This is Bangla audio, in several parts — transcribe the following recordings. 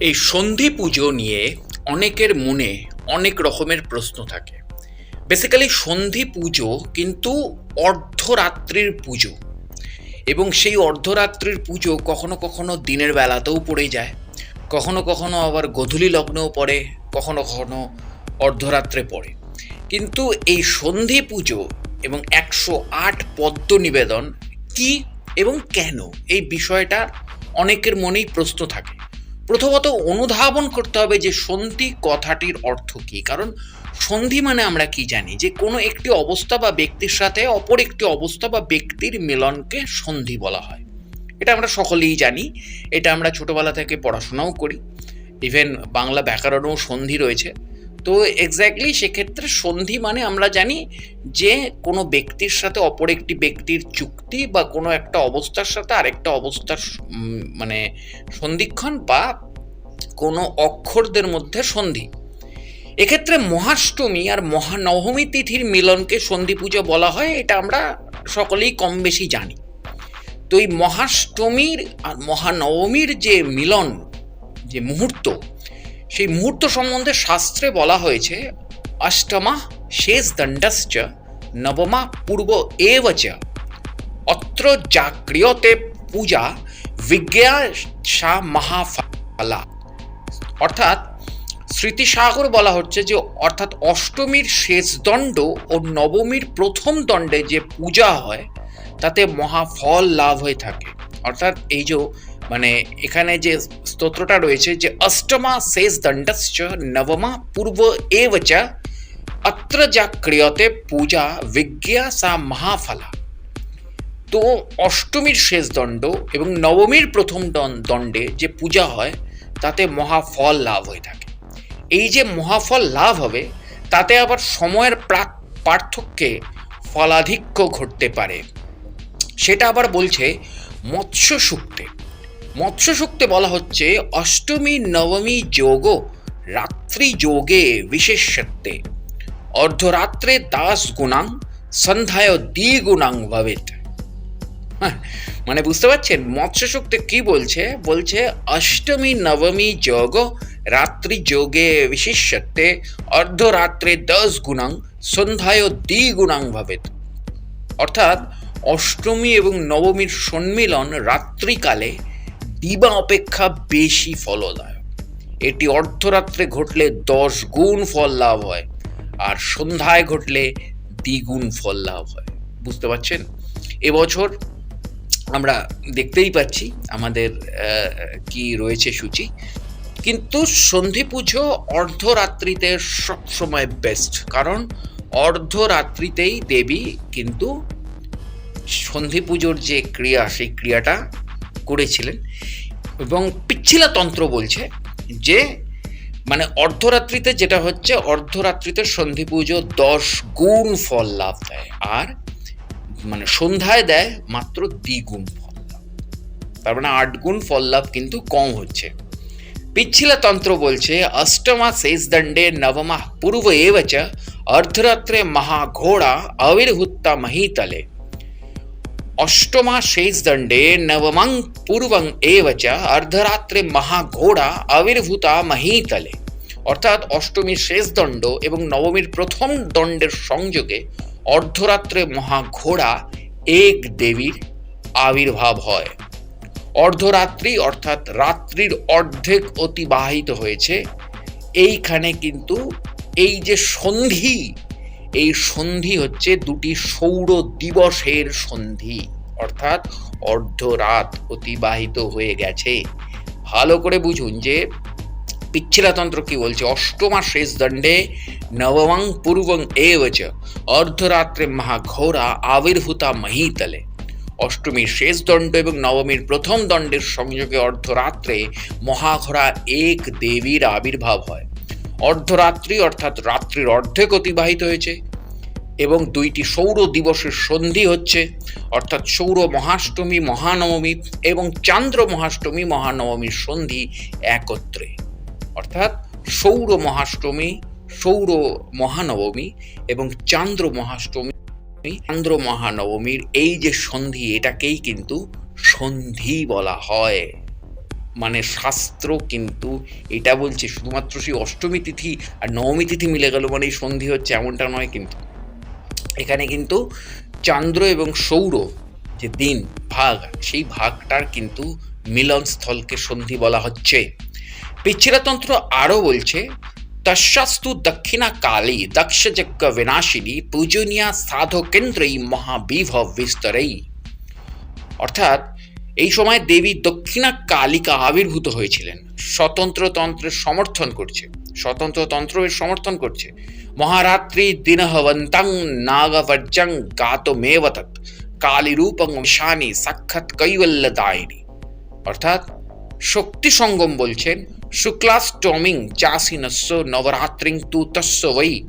এই সন্ধি পুজো নিয়ে অনেকের মনে অনেক রকমের প্রশ্ন থাকে। বেসিক্যালি সন্ধি পুজো কিন্তু অর্ধরাত্রির পুজো। এবং সেই অর্ধরাত্রির পুজো কখনো কখনো দিনের বেলাতেও পড়ে যায়। কখনো কখনো আবার গধূলি লগ্নেও পড়ে, কখনো কখনো অর্ধরাত্রে পড়ে। কিন্তু এই সন্ধি পুজো এবং একশো আট পদ্ম নিবেদন কি এবং কেন? এই বিষয়টা অনেকের মনেই প্রশ্ন থাকে। প্রথমত অনুধাবন করতে হবে যে সন্ধি কথাটির অর্থ কী। কারণ সন্ধি মানে আমরা কি জানি? যে কোনো একটি অবস্থা বা ব্যক্তির সাথে অপর একটি অবস্থা বা ব্যক্তির মিলনকে সন্ধি বলা হয়। এটা আমরা সকলেই জানি। এটা আমরা ছোটোবেলা থেকে পড়াশোনাও করি। ইভেন বাংলা ব্যাকরণেও সন্ধি রয়েছে। তো এক্স্যাক্টলি সেক্ষেত্রে সন্ধি মানে আমরা জানি যে কোনো ব্যক্তির সাথে অপর একটি ব্যক্তির চুক্তি বা কোনো একটা অবস্থার সাথে আরেকটা অবস্থার মানে সন্ধিক্ষণ বা কোনো অক্ষরদের মধ্যে সন্ধি। এক্ষেত্রে মহাষ্টমী আর মহানবমী তিথির মিলনকে সন্ধি পুজো বলা হয়, এটা আমরা সকলেই কম বেশি জানি। তো এই মহাষ্টমীর আর মহানবমীর যে মিলন, যে মুহূর্ত সেই মুহূর্ত সম্বন্ধে শাস্ত্রে বলা হয়েছে, অষ্টমা শেষ দণ্ডশ্চ, নবমা পূর্ব এব চ। অত্র জাক্রিয়তে পূজা বিজ্ঞা সা অর্থাৎ স্মৃতিসাগর বলা হচ্ছে যে, অর্থাৎ অষ্টমীর শেষ দণ্ড ও নবমীর প্রথম দণ্ডে যে পূজা হয়, তাতে মহাফল লাভ হয়ে থাকে। অর্থাৎ এই যে মানে এখানে যে স্তোত্রটা রয়েছে যে, অষ্টমা শেষ দণ্ডশ্চ নবমা পূর্ব এব চ, অত্র যা ক্রিয়তে পূজা বিজ্ঞা সা মহাফলা। তো অষ্টমীর শেষ দণ্ড এবং নবমীর প্রথম দণ্ডে যে পূজা হয়, তাতে মহাফল লাভ হয়ে থাকে। এই যে মহাফল লাভ হবে, তাতে আবার সময়ের প্রাক, পার্থক্যে ফলাধিক্য ঘটতে পারে। সেটা আবার বলছে মৎস্য সূক্তে মৎস্য সূক্তে বলা হচ্ছে অষ্টমী নবমী যোগ রাত্রি যোগে বিশেষত্বে অর্ধরাত্রে দাস গুণাং সন্ধ্যায় দ্বিগুণাং ভবেত। হ্যাঁ, মানে বুঝতে পারছেন? মৎস্য সূক্তে কি বলছে? বলছে অষ্টমী নবমী যোগ রাত্রি যোগে বিশেষত্বে অর্ধরাত্রে দশ গুণাং সন্ধ্যায় দ্বিগুণাং ভবেত। অর্থাৎ অষ্টমী এবং নবমীর সম্মিলন রাত্রিকালে দিবা অপেক্ষা বেশি ফলদায়ক। এটি অর্ধরাত্রে ঘটলে দশ গুণ ফল লাভ হয় আর সন্ধ্যায় ঘটলে দ্বিগুণ ফল লাভ হয়। বুঝতে পারছেন? এবছর আমরা দেখতেই পাচ্ছি, আমাদের কি রয়েছে সূচি। কিন্তু সন্ধি পুজো অর্ধরাত্রিতে সবসময় বেস্ট কারণ অর্ধরাত্রিতেই দেবী কিন্তু সন্ধি পুজোর যে ক্রিয়া, সেই ক্রিয়াটা করেছিলেন এবং পিচ্ছিলা তন্ত্র বলছে যে মানে অর্ধরাত্রিতে যেটা হচ্ছে, অর্ধরাত্রিতে সন্ধি পুজো দশ গুণ ফল লাভ দেয় আর মানে সন্ধ্যায় দেয় মাত্র দ্বিগুণ ফল লাভ। তার মানে আট গুণ ফল লাভ কিন্তু কম হচ্ছে। পিচ্ছিলা তন্ত্র বলছে, অষ্টমা শেষ দণ্ডে নবমা পূর্ব এব চ, অর্ধরাত্রে মহাঘোড়া আবির্ভূতা মহীতলে। অষ্টমা শেষ দণ্ডে নবমং পূর্বং এব চ অর্ধরাত্রে মহাঘোড়া আবির্ভূতা মহীতলে অর্থাৎ অষ্টমীর শেষ দণ্ড এবং নবমীর প্রথম দণ্ডের সংযোগে অর্ধরাত্রে মহাঘোড়া এক দেবীর আবির্ভাব হয়। অর্ধরাত্রি অর্থাৎ রাত্রির অর্ধেক অতিবাহিত হয়েছে। এইখানে কিন্তু এই যে সন্ধি এই সন্ধি হচ্ছে দুটি সৌর দিবসের সন্ধি। অর্থাৎ অর্ধরাত অতিবাহিত হয়ে গেছে। ভালো করে বুঝুন যে পিচ্ছিলাতন্ত্র কি বলছে? অষ্টমা শেষ দণ্ডে নবমং পূর্বং এব চ অর্ধরাত্রে মহাঘোরা আবির্ভূতা মহীতলে। অষ্টমীর শেষ দণ্ড এবং নবমীর প্রথম দণ্ডের সংযোগে অর্ধরাত্রে মহাঘোরা এক দেবীর আবির্ভাব হয়। অর্ধরাত্রি, অর্থাৎ রাত্রির অর্ধেক অতিবাহিত হয়েছে এবং দুইটি সৌর দিবসের সন্ধি হচ্ছে, অর্থাৎ সৌর মহাষ্টমী, মহানবমী এবং চান্দ্র মহাষ্টমী, মহানবমীর সন্ধি একত্রে। অর্থাৎ সৌর মহাষ্টমী, সৌর মহানবমী এবং চান্দ্র মহাষ্টমী, চান্দ্র মহানবমীর এই যে সন্ধি, এটাকেই কিন্তু সন্ধি বলা হয়। মানে শাস্ত্র কিন্তু এটা বলছে, শুধুমাত্র সেই অষ্টমী তিথি আর নবমী তিথি মিলে গেল মানে এই সন্ধি হচ্ছে এমনটা নয় কিন্তু। এখানে কিন্তু চন্দ্র এবং সৌর যে দিন, ভাগ, সেই ভাগটার কিন্তু মিলনস্থলকে সন্ধি বলা হচ্ছে। পিচ্ছিলাতন্ত্র আরও বলছে, তস্যাস্তু দক্ষিণা কালী দক্ষযজ্ঞ বিনাশিনী পূজনীয়া সাধকেন্দ্রই মহাবিভব বিস্তরেই। অর্থাৎ এই সময় দেবী দক্ষিণা কালিকা আবির্ভূত হয়েছিলেন। স্বতন্ত্র তন্ত্রের সমর্থন করছে। স্বতন্ত্র তন্ত্র এর সমর্থন করছে। মহারাত্রি দিনহবন্তং নাগবর্জং গাত মেবতৎ কালীরূপং শানি সাক্ষাৎ কৈবল্যদায়িনী। অর্থাৎ শক্তি সঙ্গম বলছেন, শুক্লাষ্টমীং চাসিনস্য নবরাত্রিং তু তস্য বৈ।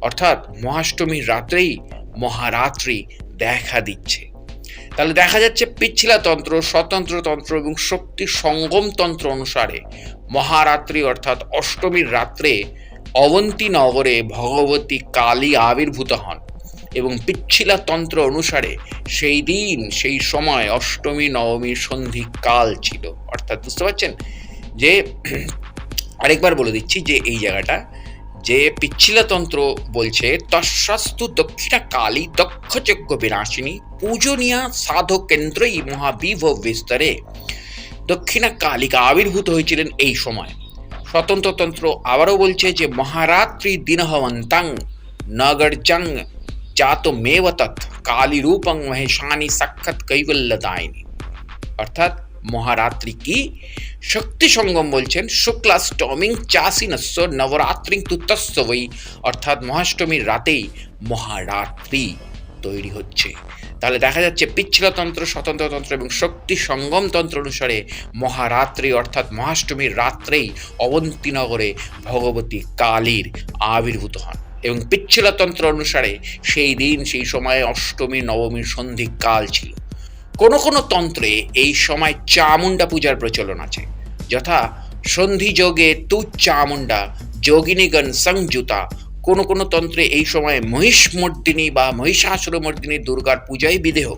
অর্থাৎ মহাষ্টমীর রাত্রেই মহারাত্রি দেখা দিচ্ছে। তাহলে দেখা যাচ্ছে পিচ্ছিলা তন্ত্র, স্বতন্ত্র তন্ত্র এবং শক্তি সঙ্গম তন্ত্র অনুসারে মহারাত্রি অর্থাৎ অষ্টমীর রাত্রে অবন্তী নগরে ভগবতী কালী আবির্ভূত হন এবং পিচ্ছিলা তন্ত্র অনুসারে সেই দিন, সেই সময় অষ্টমী নবমী সন্ধি কাল ছিল। অর্থাৎ বুঝতে পারছেন? যে, আরেকবার বলে দিচ্ছি যে এই জায়গাটা যে পিচ্ছিলাতন্ত্র বলছে, তস্বাস্তু দক্ষিণা কালী দক্ষযজ্ঞ বিনাশিনী পূজনীয়া সাধক কেন্দ্রই মহাবিভ বিস্তরে। দক্ষিণা কালিকা আবির্ভূত হয়েছিলেন এই সময়। স্বতন্ত্রতন্ত্র আবারও বলছে যে, মহারাত্রি দিনহবন্তাং নগরজং জাত মেবতৎ কালী রূপং মহেশানি সাক্ষাৎ কৈবল্যদায়িনী অর্থাৎ মহারাত্রি কি শক্তি সঙ্গম বলছেন শুক্লাষ্টমীং চাসিনস্য নবরাত্রি তুতস্য বই অর্থাৎ মহাষ্টমীর রাতেই মহারাত্রি তৈরি হচ্ছে। তাহলে দেখা যাচ্ছে পিচ্ছিলতন্ত্র স্বতন্ত্রতন্ত্র এবং শক্তি সঙ্গম তন্ত্র অনুসারে মহারাত্রি অর্থাৎ মহাষ্টমীর রাত্রেই অবন্তীনগরে ভগবতী কালীর আবির্ভূত হন এবং পিচ্ছিলতন্ত্র অনুসারে সেই দিন, সেই সময়ে অষ্টমী, নবমীর সন্ধিকাল ছিল। কোনো কোনো তন্ত্রে এই সময় চামুন্ডা পূজার প্রচলন আছে। যথা সন্ধিযোগে তু চামুন্ডা যোগিনীগণ সংযুতা, কোনো কোনো তন্ত্রে এই সময় মহিষমর্দিনী বা মহিষাসুরমর্দিনী দুর্গার পূজাই বিদেহ।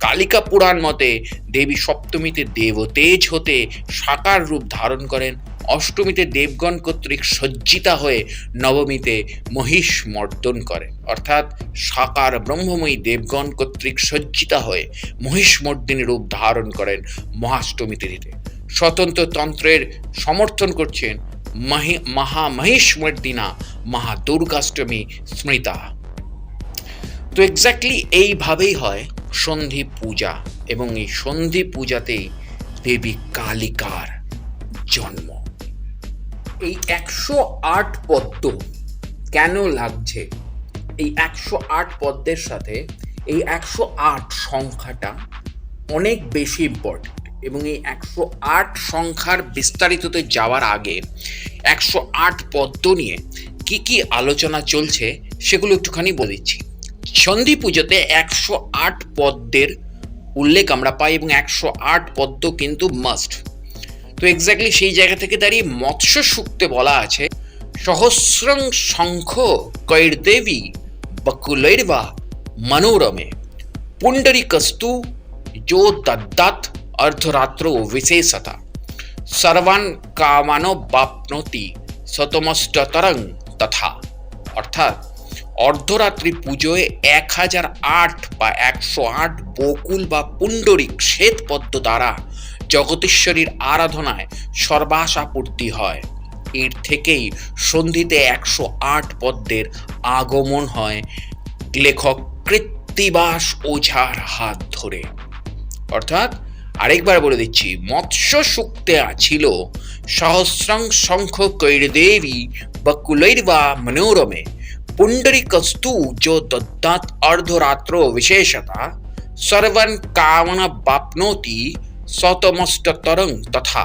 কালিকা পুরাণ মতে দেবী সপ্তমীতে দেবতেজ হতে সাকার রূপ ধারণ করেন। অষ্টমীতে দেবগণ কর্তৃক সজ্জিতা হয়ে নবমীতে মহিষ মর্দন করে। অর্থাৎ সাকার ব্রহ্মময়ী দেবগণ কর্তৃক সজ্জিতা হয়ে মহিষমর্দিনী রূপ ধারণ করেন মহাষ্টমী তিথিতে। স্বতন্ত্র তন্ত্রের সমর্থন করছেন মহি মহামহিষমর্দিনা মহা দুর্গাষ্টমী স্মৃতা। তো এক্স্যাক্টলি এইভাবেই হয় সন্ধি পূজা এবং এই সন্ধি পূজাতেই দেবী কালিকার জন্ম। এই একশো আট পদ্ম কেন লাগছে? এই একশো আট পদ্মের সাথে এই একশো আট সংখ্যাটা অনেক বেশি ইম্পর্টেন্ট এবং এই একশো আট সংখ্যার বিস্তারিততে যাওয়ার আগে একশো আট পদ্ম নিয়ে কি কি আলোচনা চলছে সেগুলো একটুখানি বলে দিচ্ছি। সন্ধি পুজোতে একশো আট পদ্মের উল্লেখ আমরা পাই এবং একশো আট পদ্ম কিন্তু মাস্ট তো এক্স্যাক্টলি সেই জায়গা থেকে দাঁড়িয়ে মৎস্য সূক্তে বলা আছে। সহস্রং শঙ্খ বকুলৈর বকুলৈর্বা মনোরমে। পুণ্ডরিকস্তু যো দদ্দাত অর্ধরাত্র বিশেষতা সর্বান কামানো বাপনতি শতমষ্টতরং তথা। অর্থাৎ অর্ধরাত্রি পুজোয় এক হাজার আট বা একশো আট বকুল বা পুণ্ডরিক শ্বেতপদ্ম দ্বারা জগদীশ্বরীর আরাধনায় সর্বাশাপূর্তি হয়। এর থেকেই সন্ধিতে একশো আট পদ্মের আগমন হয়। লেখক কৃত্তিবাস ওঝার হাত ধরে। অর্থাৎ আরেকবার বলে দিচ্ছি মৎস্য সূক্তে ছিল সহস্রাং শঙ্খ কৈরদেবী বকুলৈর্বা মনোরমে। পুণ্ডরিকস্তু যো দত্তাৎ অর্ধরাত্র বিশেষতা। সর্বন কামনা বাপ্নোতি শতমষ্টতরং তথা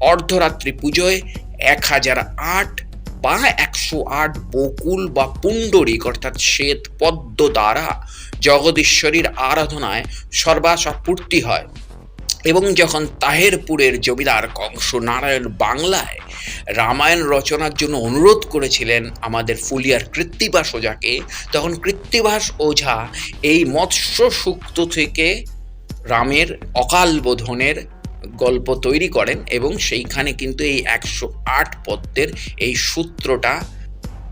অর্ধরাত্রি পুজোয় এক হাজার আট বা একশো আট বকুল বা পুণ্ডরিক, অর্থাৎ শ্বেত পদ্ম দ্বারা জগদীশ্বরীর আরাধনায় সর্বাশা পূর্তি হয়। এবং যখন তাহেরপুরের জমিদার কংস নারায়ণ বাংলায় রামায়ণ রচনার জন্য অনুরোধ করেছিলেন আমাদের ফুলিয়ার কৃত্তিবাস ওঝাকে, তখন কৃত্তিবাস ওঝা এই মৎস্য সূক্ত থেকে রামের অকাল বোধনের গল্প তৈরি করেন এবং সেইখানে কিন্তু এই একশো আট পদ্মের এই সূত্রটা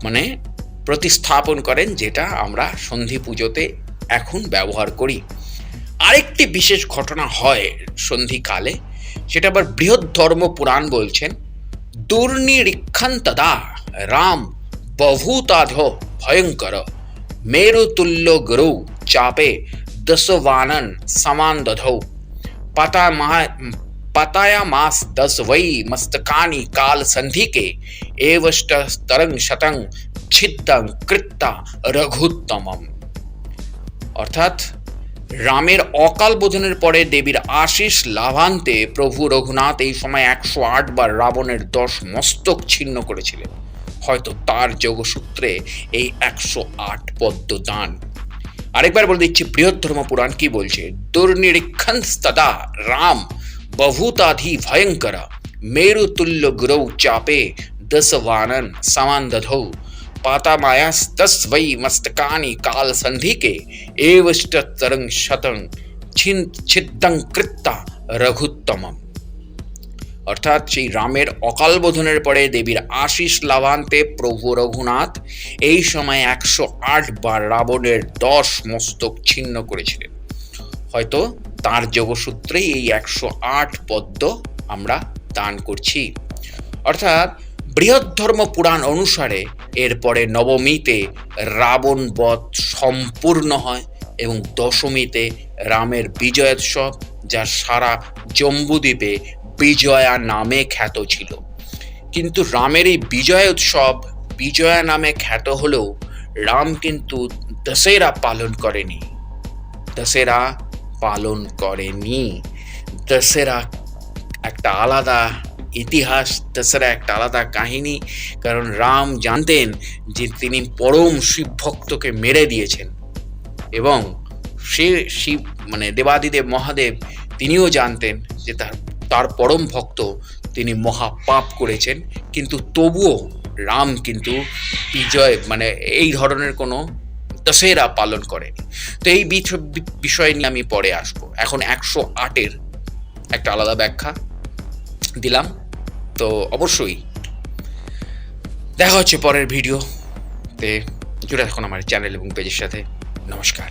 মানে প্রতিস্থাপন করেন, যেটা আমরা সন্ধি পুজোতে এখন ব্যবহার করি। আরেকটি বিশেষ ঘটনা হয় সন্ধিকালে, সেটা আবার বৃহৎ ধর্ম পুরাণ বলছেন, দুর্নিরীক্ষন্তদা রাম বহুতাধ ভয়ঙ্কর, মেরুতুল্য গুরু চাপে দশবানন সমান দধৌ পাতা মহা পাতায়ামাস দশ বৈ মস্তকানি কাল সন্ধিকে এবষ্ট তরং শতং ছিদ্দং কৃত্তা রঘুত্তমম অর্থাৎ রামের অকাল বোধনের পরে দেবীর আশিস লাভান্তে প্রভু রঘুনাথ এই সময় একশো বার রাবণের দশ মস্তক ছিন্ন করেছিলেন হয়তো তার যোগসূত্রে এই একশো আট পদ্মদান আরেকবার বলে দিচ্ছি বৃহৎ ধর্ম পুরাণ কি বলছে দুর্নিরীক্ষণস্তদা রাম বহুতাধি ভয়ঙ্কর মেরুতুল্য গুরৌ চাপে দশবানন সমান দধৌ পাতামায়াস্তস वै मस्तकानि काल संधि के एवष्ट तरंग शतं छिन छिद्दं কৃত্তা রঘুত্তমম অর্থাৎ সেই রামের অকাল বোধনের পরে দেবীর আশিস লাভান্তে প্রভু রঘুনাথ এই সময় একশো আট বার রাবণের দশ মস্তক ছিন্ন করেছিলেন। হয়তো তার যোগসূত্রেই এই একশো আট পদ্ম আমরা দান করছি। অর্থাৎ বৃহৎ ধর্ম পুরাণ অনুসারে এরপরে নবমীতে রাবণ বধ সম্পূর্ণ হয় এবং দশমীতে রামের বিজয়োৎসব যা সারা জম্বুদ্বীপে বিজয়া নামে খ্যাত ছিল। কিন্তু রামের এই বিজয় উৎসব বিজয়া নামে খ্যাত হলেও রাম কিন্তু দশেরা পালন করেনি। দশেরা পালন করেনি। দশেরা একটা আলাদা ইতিহাস, দশেরা একটা আলাদা কাহিনী, কারণ রাম জানতেন যে তিনি পরম শিব ভক্তকে মেরে দিয়েছেন। এবং সে শিব মানে দেবাদিদেব মহাদেব, তিনিও জানতেন যে তার তার পরম ভক্ত তিনি মহা পাপ করেছেন। কিন্তু তবুও রাম কিন্তু বিজয় মানে এই ধরনের কোনো দশেরা পালন করেনি। তো এই বিষয় নিয়ে আমি পরে আসব। এখন একশো আটের একটা আলাদা ব্যাখ্যা দিলাম। তো অবশ্যই দেখা হচ্ছে পরের ভিডিও তে জুড়ে থাকুন আমার চ্যানেল এবং পেজের সাথে। নমস্কার।